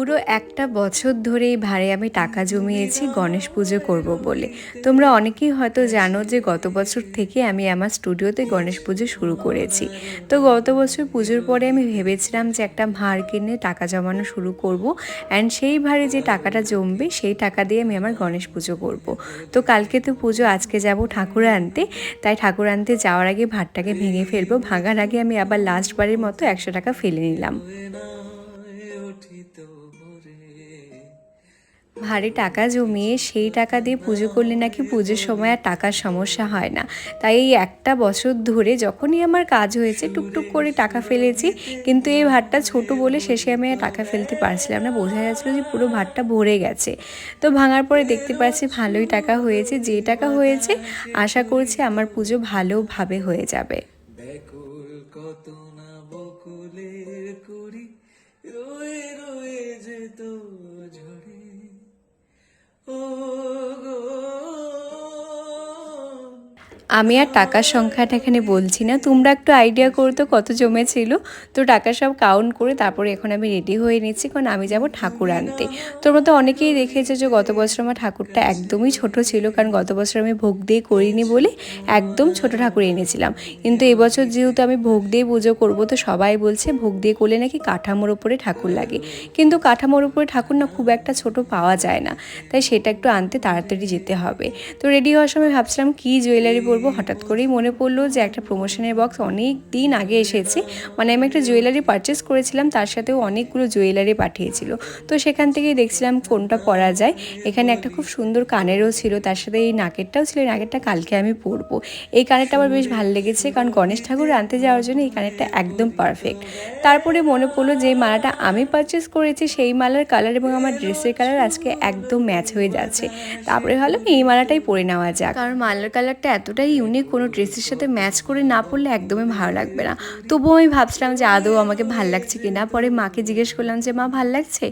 পুরো একটা বছর ধরে এই ভাড়ে আমি টাকা জমিয়েছি গণেশ পুজো করব বলে। তোমরা অনেকেই হয়তো জানো যে গত বছর থেকে আমি আমার স্টুডিওতে গণেশ পুজো শুরু করেছি। তো গত বছর পুজোর পরে আমি ভেবেছিলাম যে একটা ভাড় কিনে টাকা জমানো শুরু করব অ্যান্ড সেই ভাড়ে যে টাকাটা জমবে সেই টাকা দিয়ে আমি আমার গণেশ পুজো করব। তো কালকে তো পুজো, আজকে যাব ঠাকুর আনতে। তাই ঠাকুর আনতে যাওয়ার আগে ভাতটাকে ভেঙে ফেলব। ভাঙার আগে আমি আবার লাস্ট বারের মতো একশো টাকা ফেলে নিলাম। ভারী টাকা জমিয়ে সেই টাকা দিয়ে পুজো করলে নাকি পুজোর সময় আর টাকার সমস্যা হয় না। তাই এই একটা বছর ধরে যখনই আমার কাজ হয়েছে, টুকটুক করে টাকা ফেলেছি, কিন্তু এই ভাতটা ছোট বলে শেষে আমি আর টাকা ফেলতে পারছিলাম না। বোঝা যাচ্ছিল যে পুরো ভাতটা ভরে গেছে। তো ভাঙার পরে দেখতে পাচ্ছি ভালোই টাকা হয়েছে, যে টাকা হয়েছে, আশা করছি আমার পুজো ভালোভাবে হয়ে যাবে। রয়ে রয়ে যেত ও গো আমি আর টাকার সংখ্যাটা এখানে বলছি না। তোমরা একটু আইডিয়া করো তো কত জমেছিল। তো টাকা সব কাউন্ট করে তারপরে এখন আমি রেডি হয়ে নিচ্ছি। কারণ আমি যাব ঠাকুর আনতে। তোমরা তো অনেকেই দেখেছ যে গত বছর আমার ঠাকুরটা একদমই ছোট ছিল। কারণ গত বছর আমি ভোগ দিয়ে করিনি বলে একদম ছোট ঠাকুর এনেছিলাম। কিন্তু এবছর যেহেতু আমি ভোগ দিয়ে পুজো করব, তো সবাই বলছে ভোগ দিয়ে করলে নাকি কাঠামোর ওপরে ঠাকুর লাগে। কিন্তু কাঠামোর ওপরে ঠাকুর না খুব একটা ছোট পাওয়া যায় না। তাই সেটা একটু আনতে তাড়াতাড়ি যেতে হবে। তো রেডি হওয়ার সময় ভাবছিলাম কী জুয়েলারি পরবো হঠাৎ করেই মনে পড়ল যে একটা প্রমোশনের বক্স অনেক দিন আগে এসেছে। মানে আমি একটা জুয়েলারি পারচেস করেছিলাম, তার সাথেও অনেকগুলো জুয়েলারি পাঠিয়েছিল। তো সেখান থেকেই দেখছিলাম কোনটা পরা যায়। এখানে একটা খুব সুন্দর কানেরও ছিল, তার সাথে এই নাকেরটাও ছিল, এই নাকেরটা কালকে আমি পরবো। এই কানেরটা আমার বেশ ভালো লেগেছে, কারণ গণেশ ঠাকুর আনতে যাওয়ার জন্য এই কানেরটা একদম পারফেক্ট তারপরে মনে পড়ল যে মালাটা আমি পারচেস করেছি, সেই মালার কালার এবং আমার ড্রেসের কালার আজকে একদম ম্যাচ হয়ে যাচ্ছে। তারপরে ভাবলাম এই মালাটাই পরে নেওয়া যাক। কারণ মালার কালারটা এতটাই ইউনিক কোনো ড্রেসের সাথে ম্যাচ করে না পরলে একদমই ভালো লাগবে না। তবুও আমি ভাবছিলাম যে আদৌ আমাকে ভালো লাগছে কিনা। পরে মাকে জিজ্ঞেস করলাম যে, মা, ভালো লাগছে?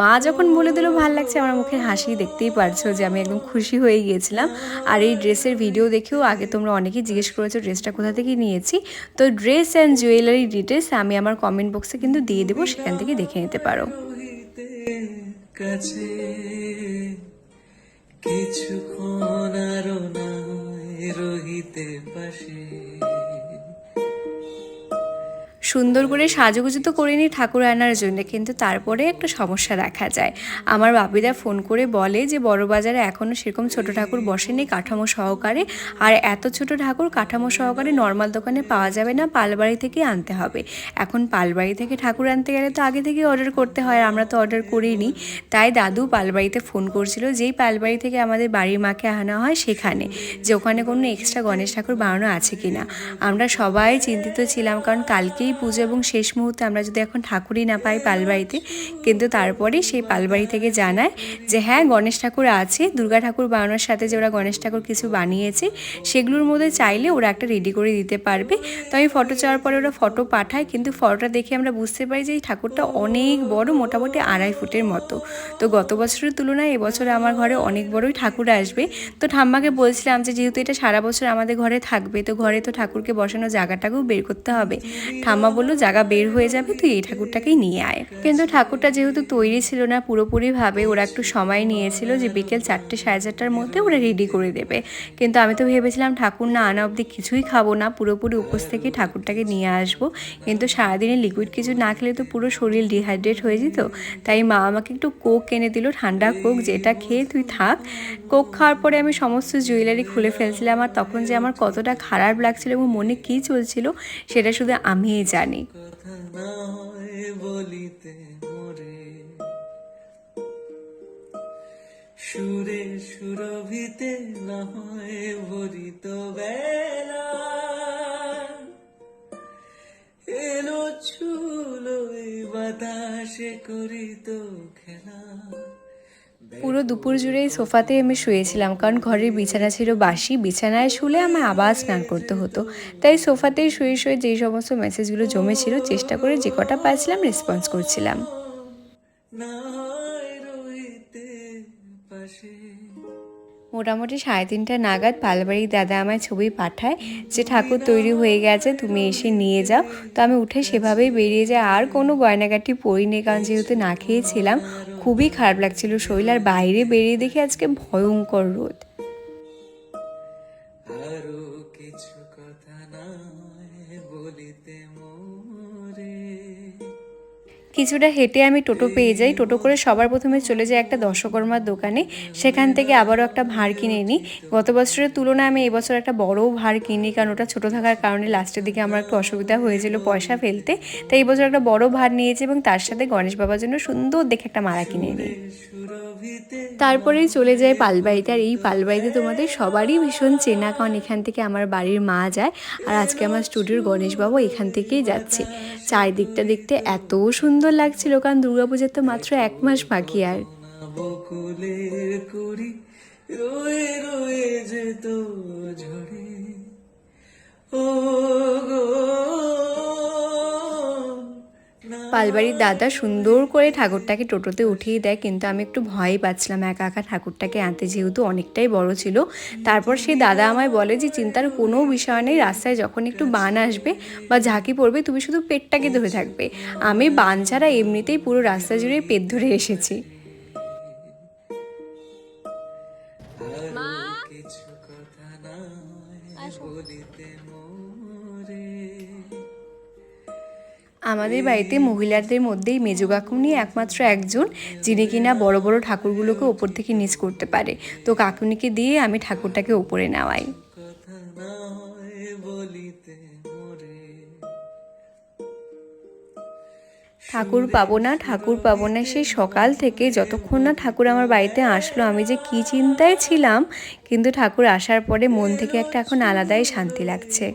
মা যখন বলে দিল ভালো লাগছে, আমার মুখে হাসি দেখতেই পারছ যে আমি একদম খুশি হয়ে গিয়েছিলাম। আর এই ড্রেসের ভিডিও দেখেও আগে তোমরা অনেকেই জিজ্ঞেস করেছ ড্রেসটা কোথা থেকে নিয়েছি? তো ড্রেস অ্যান্ড জুয়েলারি ডিটেলস আমি আমার কমেন্ট বক্সে কিন্তু দিয়ে দেবো, সেখান থেকে দেখে নিতে পারো। কিছুক্ষণ আরও নয় রহিতে পাশে সুন্দর করে সাজুগুজু তো করিনি ঠাকুর আনার জন্য, কিন্তু তারপরে একটা সমস্যা দেখা যায়। আমার বাপিদা ফোন করে বলে যে, বড় বাজারে এখনও সেরকম ছোট ঠাকুর বসেনি কাঠামো সহকারে, আর এত ছোট ঠাকুর কাঠামো সহকারে নর্মাল দোকানে পাওয়া যাবে না, পালবাড়ি থেকে আনতে হবে। এখন পালবাড়ি থেকে ঠাকুর আনতে গেলে তো আগে থেকে অর্ডার করতে হয় আমরা তো অর্ডার করিনি। তাই দাদু পালবাড়িতে ফোন করছিল, যেই পালবাড়ি থেকে আমাদের বাড়ির মাকে আনা হয় সেখানে, যে ওখানে কোনো এক্সট্রা গণেশ ঠাকুর বানানো আছে কিনা? আমরা সবাই চিন্তিত ছিলাম, কারণ কালকেই পুজো এবং শেষ মুহূর্তে আমরা যদি এখন ঠাকুরই না পাই পালবাড়িতে, কিন্তু তারপরে সেই পালবাড়ি থেকে জানায় যে হ্যাঁ গণেশ ঠাকুর আছে, দুর্গা ঠাকুর বানানোর সাথে যে ওরা গণেশ ঠাকুর কিছু বানিয়েছে, সেগুলোর মধ্যে চাইলে ওরা একটা রেডি করে দিতে পারবে। তো আমি ফটো চাওয়ার পরে ওরা ফটো পাঠায়, কিন্তু ফটোটা দেখে আমরা বুঝতে পারি যে এই ঠাকুরটা অনেক বড়, মোটামুটি আড়াই ফুটের মতো। তো গত বছরের তুলনায় এবছর আমার ঘরে অনেক বড়ই ঠাকুর আসবে। তো ঠাম্মাকে বলছিলাম যে যেহেতু এটা সারা বছর আমাদের ঘরে থাকবে, তো ঘরে তো ঠাকুরকে বসানোর জায়গাটাকেও বের করতে হবে। ঠাম্মা বলল জায়গা বের হয়ে যাবে, তুই এই ঠাকুরটাকেই নিয়ে আয়। কিন্তু ঠাকুরটা যেহেতু তৈরি ছিল না, পুরোপুরিভাবে ওরা একটু সময় নিয়েছিল যে বিকেল চারটে সাড়ে চারটার মধ্যে ওরা রেডি করে দেবে। কিন্তু আমি তো ভেবেছিলাম ঠাকুর না আনা অবধি কিছুই খাব না, পুরোপুরি উপোস থেকে ঠাকুরটাকে নিয়ে আসব। কিন্তু সারাদিনে লিকুইড কিছু না খেলে তো পুরো শরীর ডিহাইড্রেট হয়ে যেত। তাই মা আমাকে একটু কোক এনে দিল, ঠান্ডা কোক যেটা খেয়ে তুই থাক। কোক খাওয়ার পরে আমি সমস্ত জুয়েলারি খুলে ফেলছিলাম আর তখন যে আমার কতটা খারাপ লাগছিল এবং মনে কী চলছিল, সেটা শুধু আমিই জানি। কথা না বলিতে সুরে সুরভিতে না হয় ভরিত বেলা। এলো ছুলো বাতাসে করিত খেলা। পুরো দুপুর জুড়ে এই সোফাতে আমি শুয়েছিলাম, কারণ ঘরের বিছানা ছিল বাসি। বিছানায় শুলে আমার আবার স্নান করতে হতো। তাই সোফাতেই শুয়ে শুয়ে যেই সমস্ত মেসেজগুলো জমেছিল, চেষ্টা করে যে কটা পাচ্ছিলাম রেসপন্স করছিলাম। না পাশে মোটামুটি সাড়ে তিনটা নাগাদ পালবাড়ির দাদা আমায় ছবি পাঠায় যে ঠাকুর তৈরি হয়ে গেছে, তুমি এসে নিয়ে যাও। তো আমি উঠে সেভাবেই বেরিয়ে যাই। আর কোনো গয়নাগাটি পরিনি, কারণ যেহেতু না খেয়েছিলাম, খুবই খারাপ লাগছিল শরীর। আর বাইরে বেরিয়ে দেখে আজকে ভয়ঙ্কর রোদ। কিছুটা হেঁটে আমি টোটো পেয়ে যাই। টোটো করে সবার প্রথমে চলে যাই একটা দশকর্মার দোকানে। সেখান থেকে আবারও একটা ভাঁড় কিনে নিই গত বছরের তুলনায় আমি এবছর একটা বড় ভাঁড় কিনি কারণ ওটা ছোটো থাকার কারণে লাস্টের দিকে আমার একটু অসুবিধা হয়েছিল পয়সা ফেলতে। তাই এই বছর একটা বড় ভাঁড় নিয়েছি এবং তার সাথে গণেশ বাবার জন্য সুন্দর দেখে একটা মালা কিনে নিই তারপরেই চলে যায় পালবাড়িতে। আর এই পালবাড়িতে তোমাদের সবারই ভীষণ চেনা, কারণ এখান থেকে আমার বাড়ির মা যায় আর আজকে আমার স্টুডিওর গণেশবাবু এখান থেকেই যাচ্ছে। চারিদিকটা দেখতে এত সুন্দর লাগছিল কারণ দুর্গাপূজার তো মাত্র এক মাস বাকি আর। রয়ে যেত ও গো। পালবাড়ির দাদা সুন্দর করে ঠাকুরটাকে টোটোতে উঠিয়ে দেয়, কিন্তু আমি একটু ভয় পাচ্ছিলাম একা একা ঠাকুরটাকে আনতে, যেহেতু অনেকটাই বড় ছিল। তারপর সেই দাদা আমায় বলে যে, চিন্তার কোনো বিষয় নেই, রাস্তায় যখন একটু বান আসবে বা ঝাঁকি পড়বে, তুমি শুধু পেটটাকে ধরে থাকবে। আমি বান ছাড়া এমনিতেই পুরো রাস্তা জুড়ে পেট ধরে এসেছি। আমাদের বাড়িতে মহিলাদের মধ্যেই মেজো কাকুনি একমাত্র একজন, যিনি কিনা বড় বড় ঠাকুরগুলোকে ওপর থেকে নিচ করতে পারে। তো কাকুনিকে দিয়ে আমি ঠাকুরটাকে ওপরে নেওয়াই। বলিতে। ঠাকুর পাবো না, ঠাকুর পাবো না, সেই সকাল থেকে যতক্ষণ না ঠাকুর আমার বাড়িতে আসলো, আমি যে কি চিন্তায় ছিলাম, কিন্তু ঠাকুর আসার পরে মন থেকে একটা এখন আলাদাই শান্তি লাগছে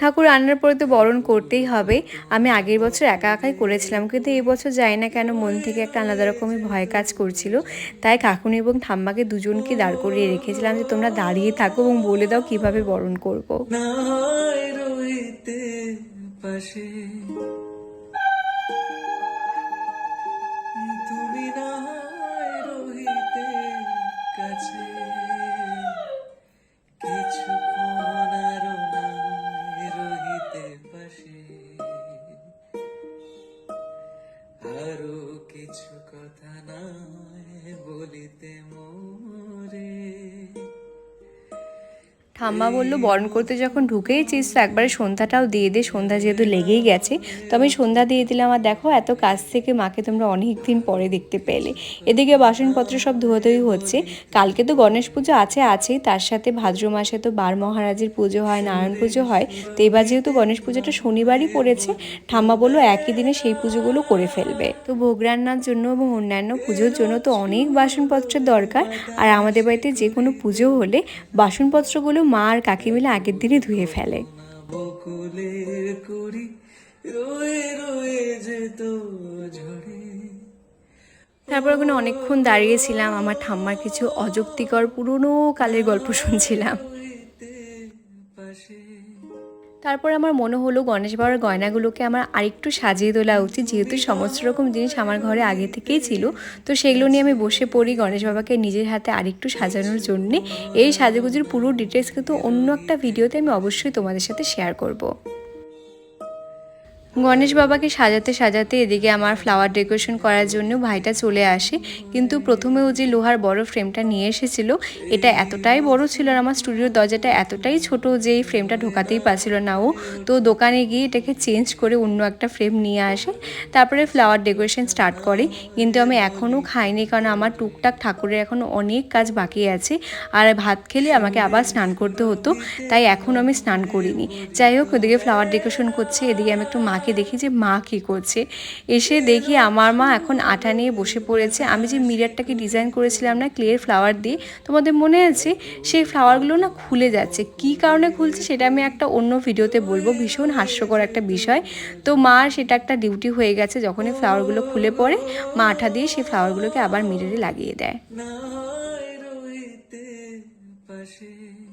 ঠাকুর রান্নার পরে তো বরণ করতেই হবে, আমি আগের বছর একা একাই করেছিলাম, কিন্তু এই বছর যাই না কেন মন থেকে একটা আলাদা রকমের ভয় কাজ করছিল, তাই কাকুনি এবং ঠাম্মাকে দুজনকে দাঁড় করিয়ে রেখেছিলাম যে তোমরা দাঁড়িয়ে থাকো এবং বলে দাও কীভাবে বরণ করব। না পাশে। তুমি না রহিতে কাছে। কিছুক্ষণ আরও না রহিতে পাশে। আরও কিছু কথা নয় বলিতে মোরে ঠাম্মা বলল, বরণ করতে যখন ঢুকেইছিস, তো একবারে সন্ধ্যাটাও দিয়ে দে, সন্ধ্যা যেহেতু লেগেই গেছে। তো আমি সন্ধ্যা দিয়ে দিলাম আর দেখো, এত কাছ থেকে মাকে তোমরা অনেক দিন পরে দেখতে পেলে। এদিকে বাসনপত্র সব ধোয়াধুয়ি হচ্ছে। কালকে তো গণেশ পুজো আছে, আছেই। তার সাথে ভাদ্র মাসে তো বার মহারাজের পুজো হয়, নারায়ণ পুজো হয়। তো এবার যেহেতু গণেশ পুজোটা শনিবারই পড়েছে, ঠাম্মা বলল, একই দিনে সেই পুজোগুলো করে ফেলবে। তো ভোগ রান্নার জন্য এবং অন্যান্য পুজোর জন্য তো অনেক বাসনপত্রের দরকার। আর আমাদের বাড়িতে যে কোনো পুজো হলে বাসনপত্রগুলো মা আর কাকি মিলে আগের দিনই ধুয়ে ফেলে। বকুলের কুড়ি রয়ে রয়ে যেত ঝরে তারপর ওখানে অনেকক্ষণ দাঁড়িয়েছিলাম আমার ঠাম্মার কিছু অযৌক্তিকর পুরনো কালের গল্প শুনছিলাম। পাশে তারপর আমার মনে হলো গণেশ বাবার গয়নাগুলোকে আমার আরেকটু সাজিয়ে তোলা উচিত, যেহেতু সমস্ত রকম জিনিস আমার ঘরে আগে থেকেই ছিল তো সেগুলো নিয়ে আমি বসে পড়ি গণেশ বাবাকে নিজের হাতে আরেকটু সাজানোর জন্যে এই সাজুগুজুর পুরো ডিটেলস কিন্তু অন্য একটা ভিডিওতে আমি অবশ্যই তোমাদের সাথে শেয়ার করব। গণেশ বাবাকে সাজাতে সাজাতে এদিকে আমার ফ্লাওয়ার ডেকোরেশন করার জন্য ভাইটা চলে আসে। কিন্তু প্রথমে ও যে লোহার বড় ফ্রেমটা নিয়ে এসেছিল, এটা এতটাই বড় ছিল আর আমার স্টুডিওর দরজাটা এতটাই ছোট যে এই ফ্রেমটা ঢোকাতেই পারছিল না ও। তো দোকানে গিয়ে এটাকে চেঞ্জ করে অন্য একটা ফ্রেম নিয়ে আসে। তারপরে ফ্লাওয়ার ডেকোরেশন স্টার্ট করে। কিন্তু আমি এখনও খাইনি কারণ আমার টুকটাক ঠাকুরের এখনও অনেক কাজ বাকি আছে। আর ভাত খেলে আমাকে আবার স্নান করতে হতো, তাই এখন আমি স্নান করিনি। যাই হোক, ওদিকে ফ্লাওয়ার ডেকোরেশন করছে, এদিকে আমি একটু মাকে দেখি যে মা কী করছে। এসে দেখি আমার মা এখন আটা নিয়ে বসে পড়েছে। আমি যে মিরারটাকে ডিজাইন করেছিলাম না ক্লিয়ার ফ্লাওয়ার দিয়ে, তোমাদের মনে আছে? সেই ফ্লাওয়ারগুলো না খুলে যাচ্ছে। কী কারণে খুলছে সেটা আমি একটা অন্য ভিডিওতে বলব। ভীষণ হাস্যকর একটা বিষয়। তো মার সেটা একটা ডিউটি হয়ে গেছে। যখনই ফ্লাওয়ারগুলো খুলে পড়ে, মা আঠা দিয়ে সেই ফ্লাওয়ারগুলোকে আবার মিরারে লাগিয়ে দেয়। পাশে।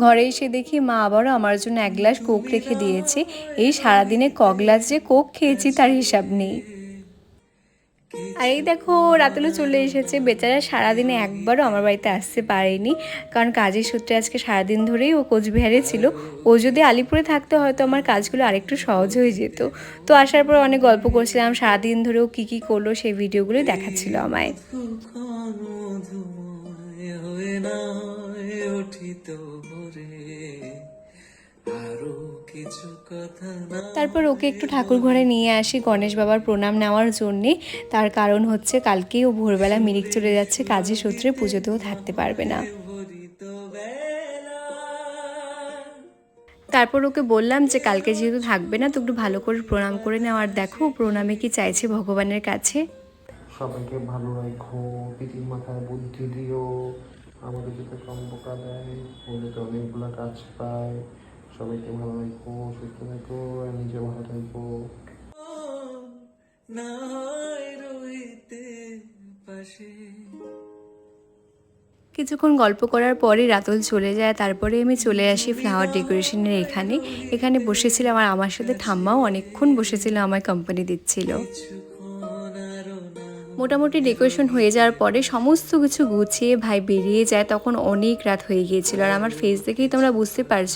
ঘরে এসে দেখি মা আবারও আমার জন্য এক গ্লাস কোক রেখে দিয়েছে। এই সারাদিনে ক গ্লাস যে কোক খেয়েছি তার হিসাব নেই। আর এই দেখো, রাতুলও চলে এসেছে। বেচারা সারাদিনে একবারও আমার বাড়িতে আসতে পারেনি। কারণ কাজের সূত্রে আজকে সারাদিন ধরেই ও কোচবিহারে ছিল। ও যদি আলিপুরে থাকতে, হয়তো আমার কাজগুলো আরেকটু সহজ হয়ে যেত। তো আসার পর অনেক গল্প করছিলাম। সারাদিন ধরে ও কী কী করল সেই ভিডিওগুলোই দেখাচ্ছিল আমায়। হয়ে নয় উঠিত ভোরে তারপর ওকে একটু ঠাকুর ঘরে নিয়ে আসি গণেশ বাবার প্রণাম নেওয়ার জন্যে। তার কারণ হচ্ছে কালকেই ও ভোরবেলা মিরিক চলে যাচ্ছে কাজের সূত্রে পুজোতেও থাকতে পারবে না। তারপর ওকে বললাম যে কালকে যেহেতু থাকবে না তো একটু ভালো করে প্রণাম করে নাও আর দেখো প্রণামে কি চাইছে ভগবানের কাছে? সবাইকে ভালো রাখো পিতির মাথায় বুদ্ধি দিও আমাকে যাতে কম বোকা দেয় ও যাতে অনেকগুলো কাজ পায়। সবাইকে ভালো রাখো সুস্থ থাকো আর নিজে ভালো থাকো। না রইতে পাশে। কিছুক্ষণ গল্প করার পরে রাতুল চলে যায় তারপরে আমি চলে আসি ফ্লাওয়ার ডেকোরেশনের এখানে। এখানে বসেছিলাম আর আমার সাথে ঠাম্মাও অনেকক্ষণ বসেছিল আমার কোম্পানি দিচ্ছিল। মোটামুটি ডেকোরেশন হয়ে যাওয়ার পরে সমস্ত কিছু গুছিয়ে ভাই বেরিয়ে যায়, তখন অনেক রাত হয়ে গিয়েছিল। আর আমার ফেস দেখেই তোমরা বুঝতে পারছ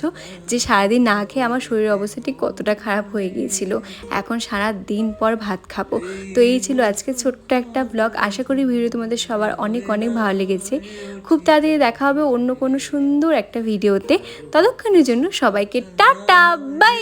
যে সারাদিন না খেয়ে আমার শরীরের অবস্থাটি কতটা খারাপ হয়ে গিয়েছিল। এখন সারা দিন পর ভাত খাব। তো এই ছিল আজকে ছোট্ট একটা ব্লগ আশা করি ভিডিও তোমাদের সবার অনেক অনেক ভালো লেগেছে। খুব তাড়াতাড়ি দেখা হবে অন্য কোনো সুন্দর একটা ভিডিওতে ততক্ষণের জন্য সবাইকে টাটা বাই